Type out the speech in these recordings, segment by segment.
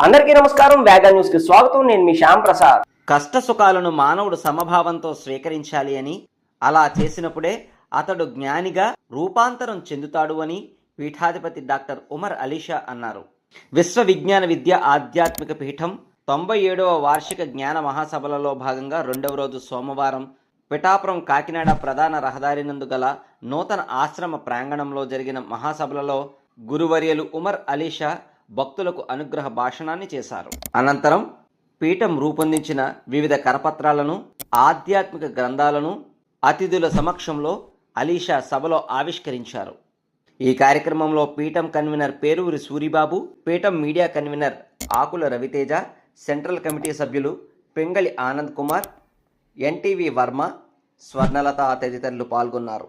అందరికీ నమస్కారం వేగా న్యూస్కి స్వాగతం. నేను మీ శ్యామ్ ప్రసాద్. కష్ట సుఖాలను మానవుడు సమభావంతో స్వీకరించాలి అని అలా చేసినప్పుడే అతడు జ్ఞానిగా రూపాంతరం చెందుతాడు అని పీఠాధిపతి డాక్టర్ ఉమర్ అలీషా అన్నారు. విశ్వ విజ్ఞాన విద్య ఆధ్యాత్మిక పీఠం తొంభై ఏడవ వార్షిక జ్ఞాన మహాసభలలో భాగంగా రెండవ రోజు సోమవారం పిఠాపురం కాకినాడ ప్రధాన రహదారి నందు గల నూతన ఆశ్రమ ప్రాంగణంలో జరిగిన మహాసభలలో గురువర్యలు ఉమర్ అలీషా భక్తులకు అనుగ్రహ భాషణాన్ని చేశారు. అనంతరం పీఠం రూపొందించిన వివిధ కరపత్రాలను ఆధ్యాత్మిక గ్రంథాలను అతిథుల సమక్షంలో అలీషా సభలో ఆవిష్కరించారు. ఈ కార్యక్రమంలో పీఠం కన్వీనర్ పేరూరి సూరిబాబు పీఠం media convener Akula Raviteja central committee సభ్యులు పెంగళి ఆనంద్ కుమార్ ఎన్టీవీ వర్మ స్వర్ణలత తదితరులు పాల్గొన్నారు.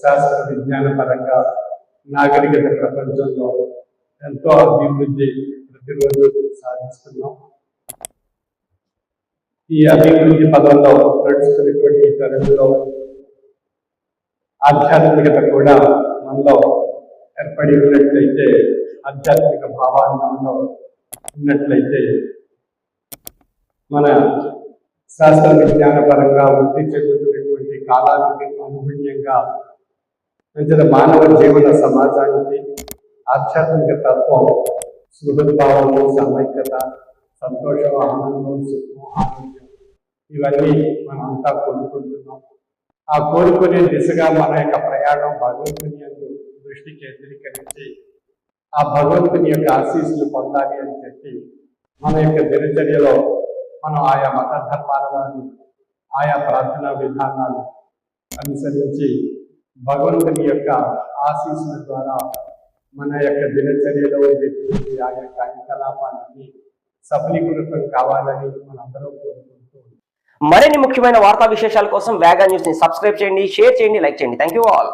శాస్త్ర విజ్ఞాన పరంగా నాగరికత ప్రపంచంలో ఎంతో అభివృద్ధి ప్రతిరోజు సాధిస్తున్నాం. ఈ అభివృద్ధి పదంలో నడుస్తున్నటువంటి తరుణంలో ఆధ్యాత్మికత కూడా మనలో ఏర్పడి ఉన్నట్లయితే ఆధ్యాత్మిక భావాన్ని మనలో ఉన్నట్లయితే మన శాస్త్ర విజ్ఞాన పరంగా వృద్ధి చెందుతున్నటువంటి కాలానికి అనుగుణ్యంగా ప్రజల మానవ జీవన సమాజానికి ఆధ్యాత్మిక తత్వం సుహృద్భావము సమైక్యత సంతోషం ఆనందం సుఖం ఆరోగ్యం ఇవన్నీ మనం అంతా కోరుకుంటున్నాం. ఆ కోరుకునే దిశగా మన యొక్క ప్రయాణం భగవంతుని యొక్క దృష్టి కేంద్రీకరించి ఆ భగవంతుని యొక్క ఆశీస్సులు పొందాలి అని చెప్పి మన యొక్క దినచర్యలో మనం ఆయా మత ధర్మాల వారు ఆయా ప్రార్థనా విధానాలు అనుసరించి భగవంతుని యొక్క ఆశీస్సుల ద్వారా మన యొక్క దినచర్యలో ఉండేటువంటి ఆయా కార్యకలాపాలన్నీ సఫలీకృతం కావాలని మనందరం కోరుకుంటూ మరిన్ని ముఖ్యమైన వార్తా విశేషాల కోసం వేగా న్యూస్ని సబ్స్క్రైబ్ చేయండి షేర్ చేయండి లైక్ చేయండి. Thank you all